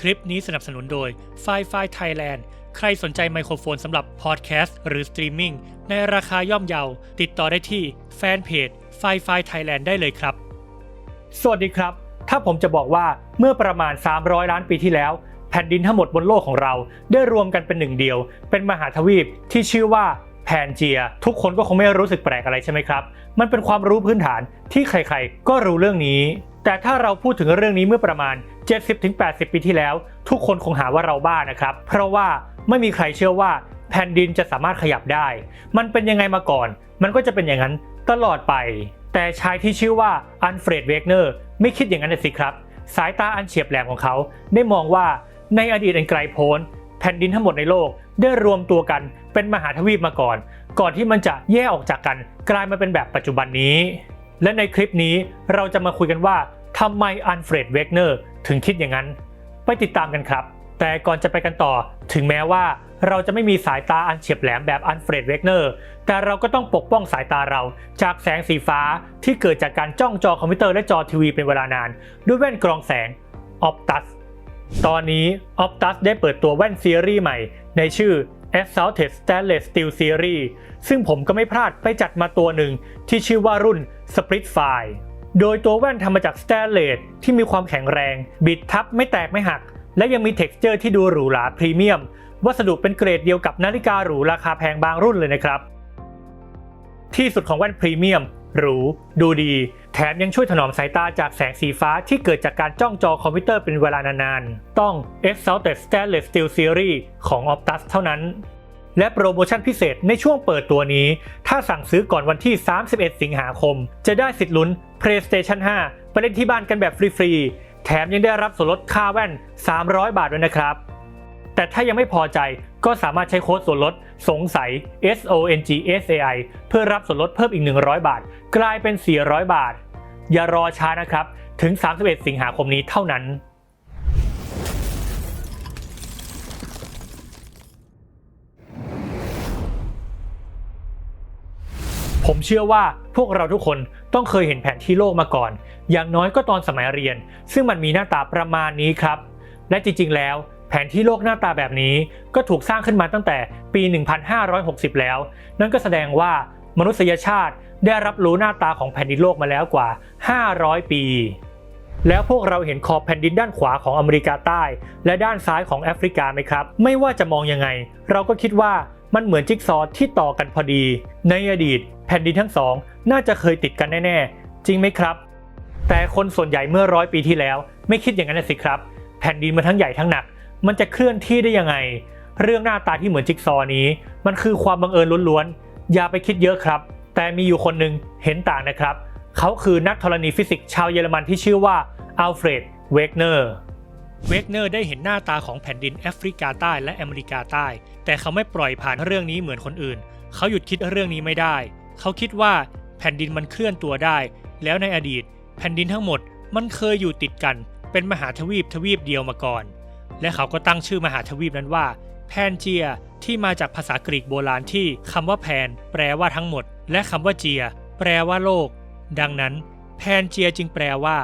คลิปนี้สนับสนุนโดย f i f i Thailand ใครสนใจไมโครโฟนสำหรับพอดแคสต์หรือสตรีมมิ่งในราคาย่อมเยา ติดต่อได้ที่แฟนเพจ f i f i Thailand ได้เลยครับ สวัสดีครับ ถ้าผมจะบอกว่าเมื่อประมาณ 300 ล้านปีที่แล้ว แผ่นดินทั้งหมดบนโลกของเรา ได้รวมกันเป็นหนึ่งเดียว เป็นมหาทวีปที่ชื่อว่าแพนเจีย ทุกคนก็คงไม่รู้สึกแปลกอะไรใช่ไหมครับ มันเป็นความรู้พื้นฐานที่ใครๆ ก็รู้เรื่องนี้ แต่ถ้าเราพูดถึงเรื่องนี้เมื่อประมาณ 70-80 ปีที่แล้ว ทุกคนคงหาว่าเราบ้านะครับ เพราะว่าไม่มีใครเชื่อว่าแผ่นดินจะสามารถขยับได้ มันเป็นยังไงมาก่อน มันก็จะเป็นอย่างนั้นตลอดไป แต่ชายที่ชื่อว่าอันเฟรดเวกเนอร์ไม่คิดอย่างนั้นสิครับ สายตาอันเฉียบแหลมของเขา ได้มองว่าในอดีตอันไกลโพ้น แผ่นดินทั้งหมดในโลกได้รวมตัวกันเป็นมหาทวีปมาก่อน ก่อนที่มันจะแยกออกจากกัน กลายมาเป็นแบบปัจจุบันนี้ และในคลิปนี้เราจะมาคุยกันว่าทำไมอันเฟรดเวกเนอร์ ถึงคิดอย่างนั้น ไปติดตามกันครับ แต่ก่อนจะไปกันต่อ ถึงแม้ว่าเราจะไม่มีสายตาอันเฉียบแหลมแบบอันเฟรดเวกเนอร์ แต่เราก็ต้องปกป้องสายตาเราจากแสงสีฟ้าที่เกิดจากการจ้องจอคอมพิวเตอร์และจอทีวีเป็นเวลานาน ด้วยแว่นกรองแสง Optus ตอนนี้ Optus ได้เปิดตัวแว่นซีรีส์ใหม่ ในชื่อ Exalted Stainless Steel Series ซึ่งผมก็ไม่พลาดไปจัดมาตัวหนึ่งที่ชื่อว่ารุ่น Spritfire โดยตัวแว่นทำมาจากสแตนเลสที่มีความแข็งแรง บิดทับไม่แตกไม่หัก และยังมีเท็กซ์เจอร์ที่ดูหรูหราพรีเมียม วัสดุเป็นเกรดเดียวกับนาฬิกาหรูราคาแพงบางรุ่นเลยนะครับ ที่สุดของแว่นพรีเมียมหรู ดูดี แถมยังช่วยถนอมสายตาจากแสงสีฟ้าที่เกิดจากการจ้องจอคอมพิวเตอร์เป็นเวลานานๆ ต้อง Exalted Stainless Steel Series ของ Optus เท่านั้น และโปรโมชั่นพิเศษในช่วงเปิดตัวนี้ ถ้าสั่งซื้อก่อนวันที่ 31 สิงหาคม จะได้สิทธิ์ลุ้น PlayStation 5 ไปเล่นที่บ้านกันแบบฟรีๆ แถมยังได้รับส่วนลดค่าแว่น 300 บาทด้วยนะครับ แต่ถ้ายังไม่พอใจก็สามารถใช้โค้ดส่วนลดสงสัย S O N G S A I เพื่อรับส่วนลดเพิ่มอีก 100 บาท กลายเป็น 400 บาท อย่ารอช้านะครับ ถึง 31 สิงหาคมนี้เท่านั้น ผมเชื่อว่าพวกเราทุกคนต้องเคยเห็นแผนที่โลกมาก่อน อย่างน้อยก็ตอนสมัยเรียน ซึ่งมันมีหน้าตาประมาณนี้ครับ และจริงๆ แล้ว แผนที่โลกหน้าตาแบบนี้ก็ถูกสร้างขึ้นมาตั้งแต่ปี 1560 แล้ว นั่นก็แสดงว่ามนุษยชาติได้รับรู้หน้าตาของแผ่นดินโลกมาแล้วกว่า 500 ปี แล้วพวกเราเห็นขอบแผ่นดินด้านขวาของอเมริกาใต้ และด้านซ้ายของแอฟริกาไหมครับ ไม่ว่าจะมองยังไง เราก็คิดว่ามันเหมือนจิ๊กซอว์ที่ต่อกันพอดี ในอดีต แผ่นดินทั้งสองน่าจะเคยติดกันแน่ๆ จริงไหมครับ แต่คนส่วนใหญ่เมื่อร้อยปีที่แล้ว ไม่คิดอย่างนั้นนะสิครับ แผ่นดินมันทั้งใหญ่ทั้งหนัก มันจะเคลื่อนที่ได้ยังไง เรื่องหน้าตาที่เหมือนจิ๊กซอนี้ มันคือความบังเอิญล้วนๆ อย่าไปคิดเยอะครับ แต่มีอยู่คนหนึ่งเห็นต่างนะครับ เขาคือนักธรณีฟิสิกส์ชาวเยอรมันที่ชื่อว่าอัลเฟรด เวกเนอร์เวกเนอร์ได้เห็นหน้าตาของแผ่นดินแอฟริกาใต้และอเมริกาใต้ แต่เขาไม่ปล่อยผ่านเรื่องนี้เหมือนคนอื่น เขาหยุดคิดเรื่องนี้ไม่ได้ เขาคิดว่าแผ่นดินมันเคลื่อนตัวได้ แล้วในอดีต แผ่นดินทั้งหมดมันเคยอยู่ติดกัน เป็นมหาทวีปทวีปเดียวมาก่อน และเขาก็ตั้งชื่อมหาทวีปนั้นว่า แพนเจีย ที่มาจากภาษากรีกโบราณที่คำว่าแพน แปลว่าทั้งหมด และคำว่าเจีย แปลว่าโลก ดังนั้น แพนเจียจึงแปลว่า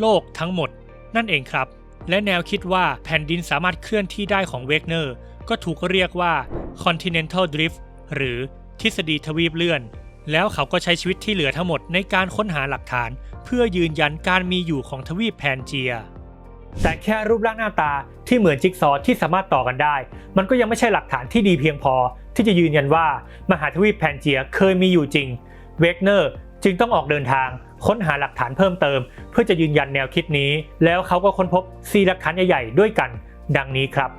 โลกทั้งหมด นั่นเองครับ และแนวคิดว่าแผ่นดินสามารถเคลื่อนที่ได้ของเวกเนอร์ก็ถูกเรียกว่า continental drift หรือทฤษฎีทวีปเลื่อน แล้วเขาก็ใช้ชีวิตที่เหลือทั้งหมดในการค้นหาหลักฐาน เพื่อยืนยันการมีอยู่ของทวีปแพนเจีย แต่แค่รูปร่างหน้าตาที่เหมือนจิ๊กซอว์ที่สามารถต่อกันได้ มันก็ยังไม่ใช่หลักฐานที่ดีเพียงพอ ที่จะยืนยันว่ามหาทวีปแพนเจียเคยมีอยู่จริง เวกเนอร์จึงต้องออกเดินทาง ค้นหาหลักฐานเพิ่มเติม เพื่อจะยืนยันแนวคิดนี้ แล้วเขาก็ค้นพบ4หลักฐานใหญ่ๆด้วยกัน ดังนี้ครับ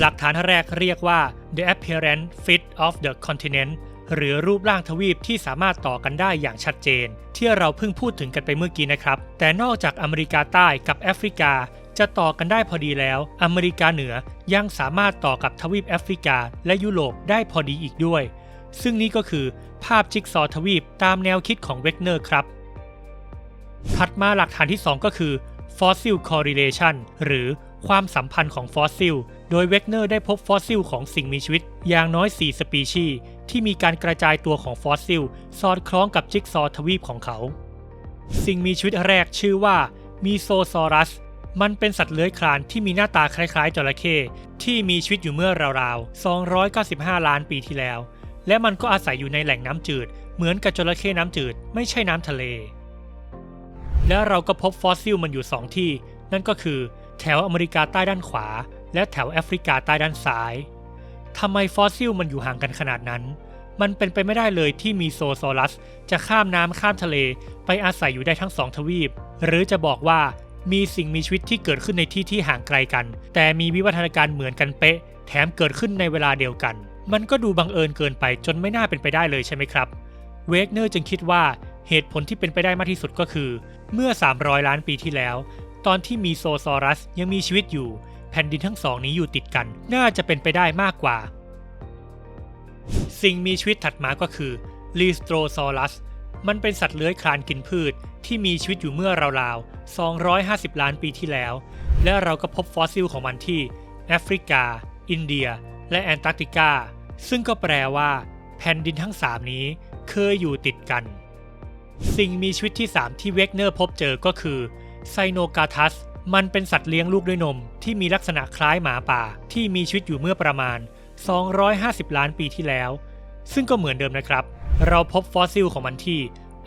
หลักฐานแรกเรียกว่า the apparent fit of the continent หรือรูปร่างทวีปที่สามารถต่อกันได้อย่างชัดเจน ที่เราเพิ่งพูดถึงกันไปเมื่อกี้นะครับ แต่นอกจากอเมริกาใต้กับแอฟริกา จะต่อกันได้พอดีแล้ว อเมริกาเหนือยังสามารถต่อกับทวีปแอฟริกา และยุโรปได้พอดีอีกด้วย ซึ่งนี่ก็คือภาพจิ๊กซอทวีปตามแนวคิดของเวกเนอร์ครับ ถัดมาหลักฐานที่ 2 ก็คือ fossil correlation หรือความสัมพันธ์ของฟอสซิล โดยเวกเนอร์ได้พบฟอสซิลของสิ่งมีชีวิตอย่างน้อย 4 สปีชีส์ ที่มีการกระจายตัวของฟอสซิล สอดคล้องกับจิ๊กซอทวีปของเขา สิ่งมีชีวิตแรกชื่อว่ามีโซซอรัส มันเป็นสัตว์เลื้อยคลานที่มีหน้าตาคล้ายๆจระเข้ที่มีชีวิตอยู่เมื่อราวๆ 295 ล้านปีที่แล้ว และมันก็อาศัยอยู่ในแหล่งน้ำจืด เหมือนกับจระเข้น้ำจืด ไม่ใช่น้ำทะเล และเราก็พบฟอสซิลมันอยู่ 2 ที่ นั่นก็คือ แถวอเมริกาใต้ด้านขวา และแถวแอฟริกาใต้ด้านซ้าย ทำไมฟอสซิลมันอยู่ห่างกันขนาดนั้น มันเป็นไปไม่ได้เลยที่มีโซซอรัส จะข้ามน้ำข้ามทะเลไปอาศัยอยู่ได้ทั้งสองทวีป หรือจะบอกว่ามีสิ่งมีชีวิตที่เกิดขึ้นในที่ที่ห่างไกลกัน แต่มีวิวัฒนาการเหมือนกันเป๊ะ แถมเกิดขึ้นในเวลาเดียวกัน มันก็ดูบังเอิญเกินไปจนไม่น่าเป็นไปได้เลยใช่ไหมครับ เวกเนอร์จึงคิดว่าเหตุผลที่เป็นไปได้มากที่สุดก็คือ เมื่อ 300 ล้านปีที่แล้ว ตอนที่มีโซซอรัสยังมีชีวิตอยู่ แผ่นดินทั้งสองนี้อยู่ติดกัน น่าจะเป็นไปได้มากกว่า สิ่งมีชีวิตถัดมาก็คือลีสโตรซอรัส มันเป็นสัตว์เลื้อยคลานกินพืชที่มีชีวิตอยู่เมื่อราวๆ 250 ล้านปีที่แล้ว และเราก็พบฟอสซิลของมันที่แอฟริกา อินเดีย และแอนตาร์กติกา ซึ่งก็แปลว่า แผ่นดินทั้ง 3 นี้เคยอยู่ติดกัน สิ่งมีชีวิตที่ 3 ที่เวกเนอร์พบเจอก็คือไซโนกาทัส มันเป็นสัตว์เลี้ยงลูกด้วยนมที่มีลักษณะคล้ายหมาป่าที่มีชีวิตอยู่เมื่อประมาณ 250 ล้านปีที่แล้ว ซึ่งก็เหมือนเดิมนะครับ เราพบฟอสซิลของมันที่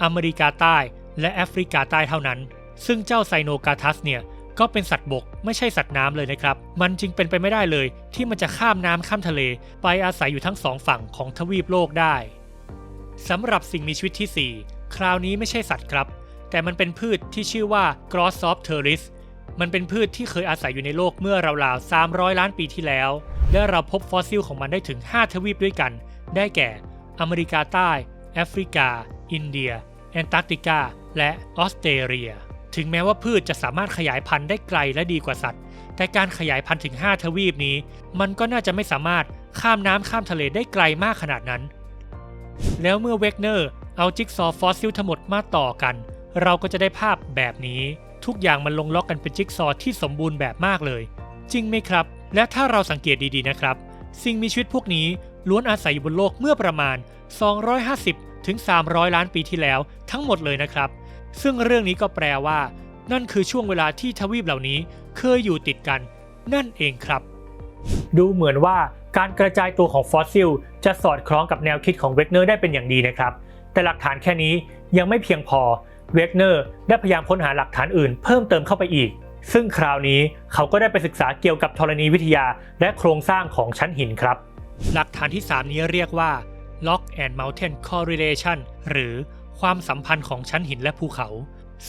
อเมริกาใต้และแอฟริกาใต้เท่านั้น ซึ่งเจ้าไซโนกาทัสเนี่ยก็เป็นสัตว์บกไม่ใช่สัตว์น้ำเลยนะครับ มันจึงเป็นไปไม่ได้เลย ที่มันจะข้ามน้ำข้ามทะเล ไปอาศัยอยู่ทั้งสองฝั่งของทวีปโลกได้สำหรับสิ่งมีชีวิตที่ 4 คราวนี้ไม่ใช่สัตว์ครับ แต่มันเป็นพืชที่ชื่อว่า Grossophterus มันเป็นพืชที่เคยอาศัยอยู่ในโลกเมื่อราวๆ 300 ล้านปีที่แล้ว และเราพบฟอสซิลของมันได้ถึง 5 ทวีปด้วยกัน ได้แก่ อเมริกาใต้ แอฟริกา อินเดีย แอนตาร์กติกา และออสเตรเลีย ถึงแม้ว่าพืชจะสามารถขยายพันธุ์ได้ไกลและดีกว่าสัตว์ แต่การขยายพันธุ์ถึง 5 ทวีปนี้ มันก็น่าจะไม่สามารถข้ามน้ำข้ามทะเลได้ไกลมากขนาดนั้น แล้วเมื่อเวกเนอร์เอาจิ๊กซอฟอสซิลทั้งหมดมาต่อกัน เราก็จะได้ภาพแบบนี้ ทุกอย่างมันลงล็อกกันเป็นจิ๊กซอว์ที่สมบูรณ์แบบมากเลย จริงไหมครับ และถ้าเราสังเกตดีๆนะครับ สิ่งมีชีวิตพวกนี้ล้วนอาศัยอยู่บนโลกเมื่อประมาณ 250 ถึง 300 ล้านปีที่แล้วทั้งหมดเลยนะครับ ซึ่งเรื่องนี้ก็แปลว่า นั่นคือช่วงเวลาที่ทวีปเหล่านี้เคยอยู่ติดกัน นั่นเองครับ ดูเหมือนว่าการกระจายตัวของฟอสซิล จะสอดคล้องกับแนวคิดของเวกเนอร์ได้เป็นอย่างดีนะครับ แต่หลักฐานแค่นี้ยังไม่เพียงพอ เวกเนอร์ได้พยายามค้นหาหลักฐานอื่นเพิ่มเติมเข้าไปอีก ซึ่งคราวนี้เขาก็ได้ไปศึกษาเกี่ยวกับธรณีวิทยาและโครงสร้างของชั้นหินครับ หลักฐานที่ 3 นี้เรียกว่า Rock and Mountain Correlation หรือความสัมพันธ์ของชั้นหินและภูเขา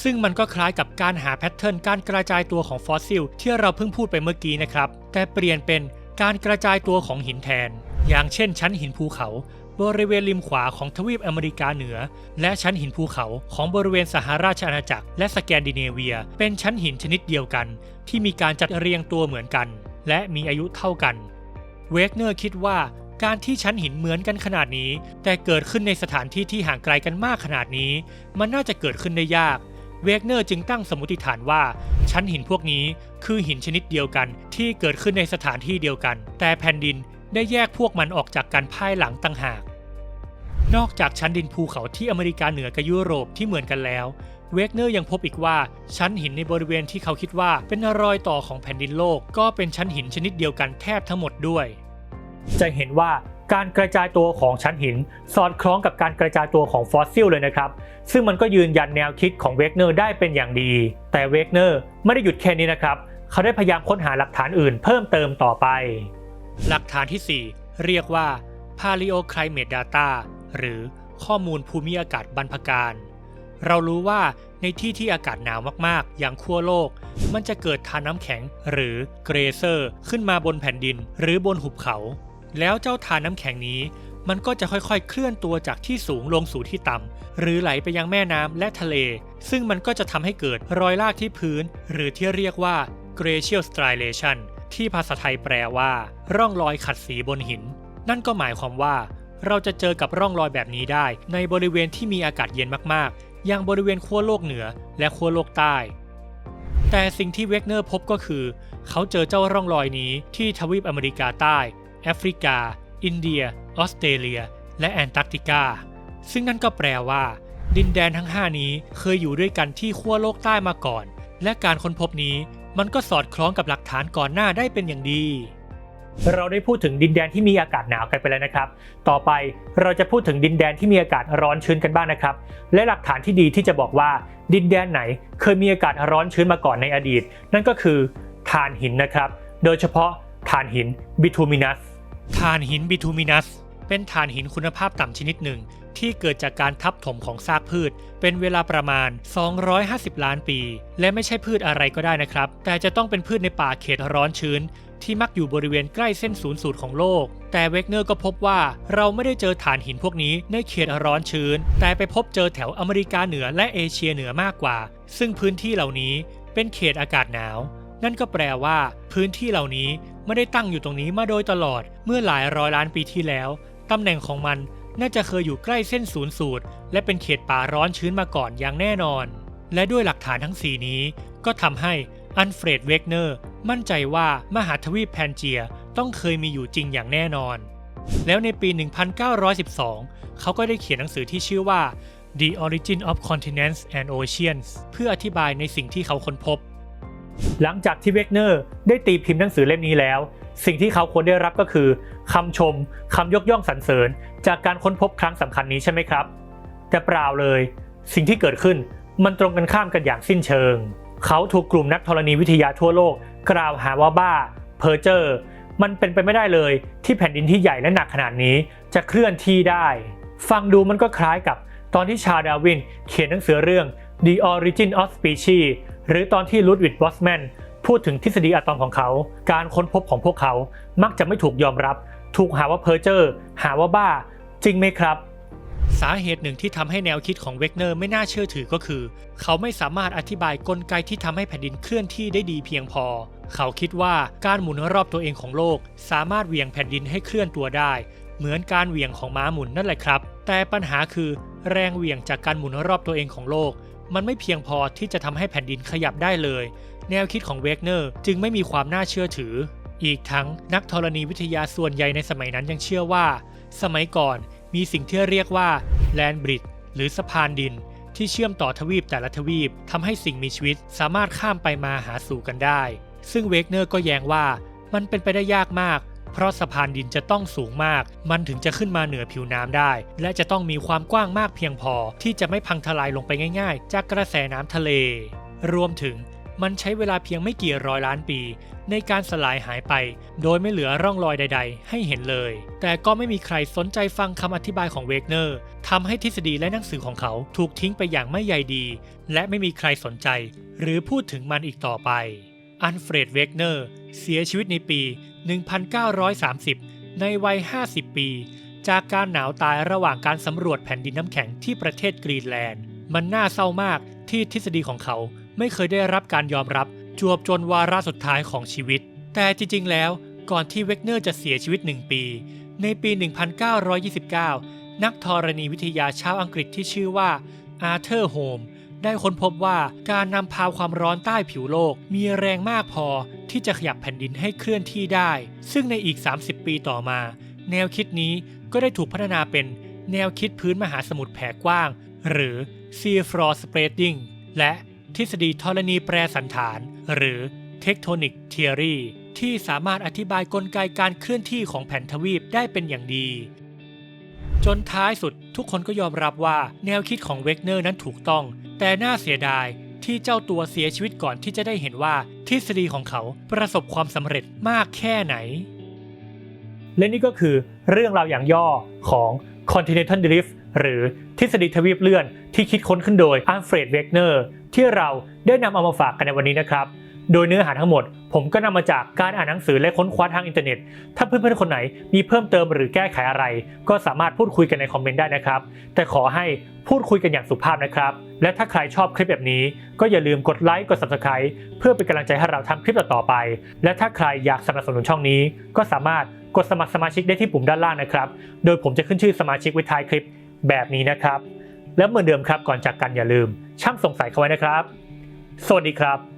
ซึ่งมันก็คล้ายกับการหาแพทเทิร์นการกระจายตัวของฟอสซิลที่เราเพิ่งพูดไปเมื่อกี้นะครับ แต่เปลี่ยนเป็นการกระจายตัวของหินแทน อย่างเช่นชั้นหินภูเขา บริเวณริมขวาของทวีปอเมริกาเหนือ และชั้นหินภูเขาของบริเวณสหราชอาณาจักร และสแกนดิเนเวีย เป็นชั้นหินชนิดเดียวกัน ที่มีการจัดเรียงตัวเหมือนกัน และมีอายุเท่ากัน เวกเนอร์คิดว่าการที่ชั้นหินเหมือนกันขนาดนี้ แต่เกิดขึ้นในสถานที่ที่ห่างไกลกันมากขนาดนี้ มันน่าจะเกิดขึ้นได้ยากเวกเนอร์จึงตั้งสมมติฐานว่า ชั้นหินพวกนี้คือหินชนิดเดียวกันที่เกิดขึ้นในสถานที่เดียวกัน แต่แผ่นดิน ได้แยกพวกมันออกจากกันภายหลังต่างหาก นอกจากชั้นดินภูเขาที่อเมริกาเหนือกับยุโรปที่เหมือนกันแล้ว เวกเนอร์ยังพบอีกว่าชั้นหินในบริเวณที่เขาคิดว่าเป็นรอยต่อของแผ่นดินโลก ก็เป็นชั้นหินชนิดเดียวกันแทบทั้งหมดด้วย จะเห็นว่าการกระจายตัวของชั้นหิน สอดคล้องกับการกระจายตัวของฟอสซิลเลยนะครับ ซึ่งมันก็ยืนยันแนวคิดของเวกเนอร์ได้เป็นอย่างดี แต่เวกเนอร์ไม่ได้หยุดแค่นี้นะครับ เขาได้พยายามค้นหาหลักฐานอื่นเพิ่มเติมต่อไป หลักฐานที่ 4 เรียกว่า Paleoclimate Data หรือข้อมูลภูมิอากาศบรรพการ เรารู้ว่าในที่ที่อากาศหนาวมากๆ อย่างขั้วโลก มันจะเกิดทานน้ำแข็งหรือเกรเซอร์ขึ้นมาบนแผ่นดินหรือบนหุบเขา แล้วเจ้าทานน้ำแข็งนี้ มันก็จะค่อยๆ เคลื่อนตัวจากที่สูงลงสู่ที่ต่ำหรือไหลไปยังแม่น้ำและทะเล ซึ่งมันก็จะทำให้เกิดรอยลากที่พื้น หรือที่เรียกว่า glacial striation ที่ภาษาไทยแปลว่า ร่องรอยขัดสีบนหิน นั่นก็หมายความว่า เราจะเจอกับร่องรอยแบบนี้ได้ ในบริเวณที่มีอากาศเย็นมากๆ อย่างบริเวณขั้วโลกเหนือและขั้วโลกใต้ แต่สิ่งที่เวกเนอร์พบก็คือ เขาเจอเจ้าร่องรอยนี้ที่ทวีปอเมริกาใต้ แอฟริกา อินเดีย ออสเตรเลีย และแอนตาร์กติกา ซึ่งนั่นก็แปลว่า ดินแดนทั้ง 5 นี้เคยอยู่ด้วยกันที่ขั้วโลกใต้มาก่อน และการค้นพบนี้ มันก็สอดคล้องกับหลักฐานก่อนหน้าได้เป็นอย่างดี เราได้พูดถึงดินแดนที่มีอากาศหนาวกันไปแล้วนะครับ ต่อไปเราจะพูดถึงดินแดนที่มีอากาศร้อนชื้นกันบ้างนะครับ และหลักฐานที่ดีที่จะบอกว่าดินแดนไหนเคยมีอากาศร้อนชื้นมาก่อนในอดีต นั่นก็คือถ่านหินนะครับ โดยเฉพาะถ่านหินบิทูมินัสถ่านหินบิทูมินัสเป็นถ่านหินคุณภาพต่ำชนิดหนึ่ง ที่เกิดจากการทับถมของซากพืช เป็นเวลาประมาณ 250 ล้านปี และไม่ใช่พืชอะไรก็ได้นะครับ แต่จะต้องเป็นพืชในป่าเขตร้อนชื้น ที่มักอยู่บริเวณใกล้เส้นศูนย์สูตรของโลก แต่เวกเนอร์ก็พบว่าเราไม่ได้เจอถ่านหินพวกนี้ในเขตร้อนชื้น แต่ไปพบเจอแถวอเมริกาเหนือและเอเชียเหนือมากกว่า ซึ่งพื้นที่เหล่านี้เป็นเขตอากาศหนาว นั่นก็แปลว่า พื้นที่เหล่านี้ไม่ได้ตั้งอยู่ตรงนี้มาโดยตลอดเมื่อหลายร้อยล้านปีที่แล้วตำแหน่งของมัน น่าจะเคยอยู่ใกล้เส้นศูนย์สูตร และเป็นเขตป่าร้อนชื้นมาก่อนอย่างแน่นอน และด้วยหลักฐานทั้งสีนี้ ก็ทำให้อันเฟรดเวกเนอร์มั่นใจว่ามหาทวีปแพนเจียต้องเคยมีอยู่จริงอย่างแน่นอน แล้วในปี 1912 เขาก็ได้เขียนหนังสือที่ชื่อว่า The Origin of Continents and Oceans เพื่ออธิบายในสิ่งที่เขาค้นพบ หลังจากที่เวกเนอร์ได้ตีพิมพ์หนังสือเล่มนี้แล้ว สิ่งที่เขาควรได้รับก็คือคำชมคำยกย่องสรรเสริญ จากการค้นพบครั้งสำคัญนี้ใช่ไหมครับ แต่เปล่าเลย สิ่งที่เกิดขึ้นมันตรงกันข้ามกันอย่างสิ้นเชิง เขาถูกกลุ่มนักธรณีวิทยาทั่วโลก กล่าวหาว่าบ้า เพอเจอร์ มันเป็นไปไม่ได้เลย ที่แผ่นดินที่ใหญ่และหนักขนาดนี้จะเคลื่อนที่ได้ ฟังดูมันก็คล้ายกับตอนที่ชาดาร์วินเขียนหนังสือเรื่อง The Origin of Species หรือตอนที่ลูดวิดบอสแมน พูดถึงทฤษฎีอะตอมของเขา การค้นพบของพวกเขา มักจะไม่ถูกยอมรับ ถูกหาว่าเพ้อเจ้อ หาว่าบ้า จริงไหมครับ สาเหตุหนึ่งที่ทำให้แนวคิดของเวกเนอร์ไม่น่าเชื่อถือก็คือ เขาไม่สามารถอธิบายกลไกที่ทำให้แผ่นดินเคลื่อนที่ได้ดีเพียงพอ เขาคิดว่าการหมุนรอบตัวเองของโลก สามารถเหวี่ยงแผ่นดินให้เคลื่อนตัวได้ เหมือนการเหวี่ยงของม้าหมุนนั่นแหละครับ แต่ปัญหาคือ แรงเหวี่ยงจากการหมุนรอบตัวเองของโลก มันไม่เพียงพอที่จะทำให้แผ่นดินขยับได้เลย แนวคิดของเวกเนอร์จึงไม่มีความน่าเชื่อถือ อีกทั้งนักธรณีวิทยาส่วนใหญ่ในสมัยนั้นยังเชื่อว่า สมัยก่อนมีสิ่งที่เรียกว่าแลนบริดหรือสะพานดินที่เชื่อมต่อทวีปแต่ละทวีปทำให้สิ่งมีชีวิตสามารถข้ามไปมาหาสู่กันได้ ซึ่งเวกเนอร์ก็แย้งว่ามันเป็นไปได้ยากมาก เพราะสะพานดินจะต้องสูงมาก มันถึงจะขึ้นมาเหนือผิวน้ำได้ และจะต้องมีความกว้างมากเพียงพอ ที่จะไม่พังทลายลงไปง่าย ๆ จากกระแสน้ำทะเล รวมถึง มันใช้เวลาเพียงไม่กี่ร้อยล้านปี ในการสลายหายไป โดยไม่เหลือร่องรอยใด ๆ ให้เห็นเลย แต่ก็ไม่มีใครสนใจฟังคำอธิบายของเวกเนอร์ทำให้ทฤษฎีและหนังสือของเขาถูกทิ้งไปอย่างไม่ใยดี และไม่มีใครสนใจ หรือพูดถึงมันอีกต่อไป อันเฟรดเวกเนอร์เสียชีวิตในปี 1930 ในวัย 50 ปี จากการหนาวตายระหว่างการสำรวจแผ่นดินน้ำแข็งที่ประเทศกรีนแลนด์ มันน่าเศร้ามากที่ทฤษฎีของเขา ไม่เคยได้รับการยอมรับจวบจนวาระสุดท้ายของชีวิต แต่จริง ๆ แล้วก่อนที่เวกเนอร์จะเสียชีวิต1ปี ในปี 1929 นักธรณีวิทยาชาวอังกฤษที่ชื่อว่าอาร์เธอร์โฮมได้ค้นพบว่าการนำพาความร้อนใต้ผิวโลก มีแรงมากพอที่จะขยับแผ่นดินให้เคลื่อนที่ได้ ซึ่งในอีก 30 ปีต่อมา แนวคิดนี้ก็ได้ถูกพัฒนาเป็นแนวคิดพื้นมหาสมุทรแผ่กว้าง หรือ Sea Floor Spreading และ ทฤษฎีธรณีแปรสันฐาน หรือ Tectonic Theory ที่สามารถอธิบายกลไกการเคลื่อนที่ของแผ่นทวีปได้เป็นอย่างดี จนท้ายสุดทุกคนก็ยอมรับว่าแนวคิดของเวกเนอร์นั้นถูกต้อง แต่น่าเสียดายที่เจ้าตัวเสียชีวิตก่อนที่จะได้เห็นว่าทฤษฎีของเขาประสบความสำเร็จมากแค่ไหน และนี่ก็คือเรื่องราวอย่างย่อของ Continental Drift หรือทฤษฎีทวีปเลื่อนที่คิดค้นขึ้นโดยอัลเฟรดเวกเนอร์ ที่เราได้นำเอามาฝากกันในวันนี้นะครับ โดยเนื้อหาทั้งหมด ผมก็นำมาจากการอ่านหนังสือและค้นคว้าทางอินเทอร์เน็ต ถ้าเพื่อนๆคนไหนมีเพิ่มเติมหรือแก้ไขอะไร ก็สามารถพูดคุยกันในคอมเมนต์ได้นะครับ แต่ขอให้พูดคุยกันอย่างสุภาพนะครับ และถ้าใครชอบคลิปแบบนี้ ก็อย่าลืมกดไลค์กด subscribe เพื่อเป็นกำลังใจให้เราทำคลิปต่อๆไป และถ้าใครอยากสนับสนุนช่องนี้ ก็สามารถกดสมัครสมาชิกได้ที่ปุ่มด้านล่างนะครับ โดยผมจะขึ้นชื่อสมาชิกไว้ท้ายคลิปแบบนี้นะครับ และเหมือนเดิมครับก่อนจากกันอย่าลืม ช่างสงสัยเขาไว้นะครับ สวัสดีครับ